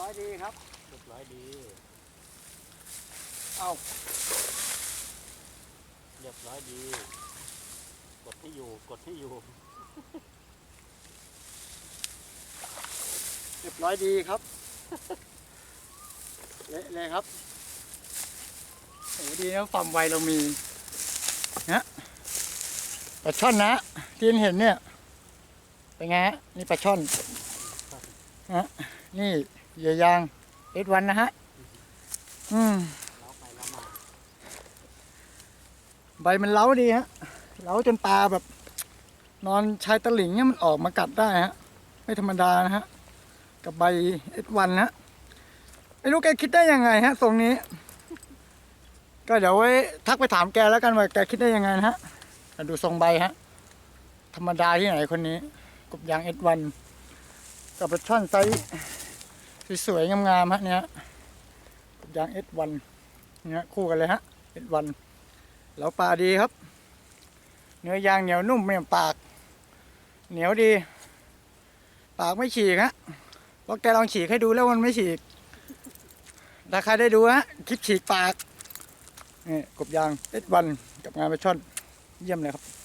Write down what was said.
รียบร้อยดีครับเรียบร้อยดี เอาเรียบร้อยดี กดที่อยู่ กดที่อยู่ เรียบร้อยดีครับ เละเลยครับโอ้ดีนะความไวเรามีนะปลาช่อนนะที่เห็นเนี่ย เป็นไงฮะนี่ปลาช่อนฮะนี่ เหยื่อยางเอ็ดวันนะฮะ อืมใบมันเล้าดีฮะ เล้าจนปลาแบบ นอนชายตะหลิงเนี่ยมันออกมากัดได้ฮะ ไม่ธรรมดานะฮะ กับใบเอ็ดวันนะไม่รู้แกคิดได้ยังไงฮะทรงนี้ ก็เดี๋ยวไว้ทักไปถามแกแล้วกันว่าแกคิดได้ยังไงนะฮะดูทรงใบฮะ ธรรมดาที่ไหนคนนี้กบยางเอ็ดวันกับปลาช่อนไซส์ สวยๆงามๆฮะเนี่ยยางเอ็ดวันเนี่ยคู่กันเลยฮะเอ็ดวันแล้วปลาดีครับ เนื้อยางเหนียวนุ่มไม่ยปาก เหนียวดี ปากไม่ฉีกฮะเพราะแกลองฉีกให้ดูแล้วมันไม่ฉีกถ้าใครได้ดูฮะคลิปฉีกปากนี่กบยางเอ็ดวันกับงานไปช่อนเยี่ยมเลยครับ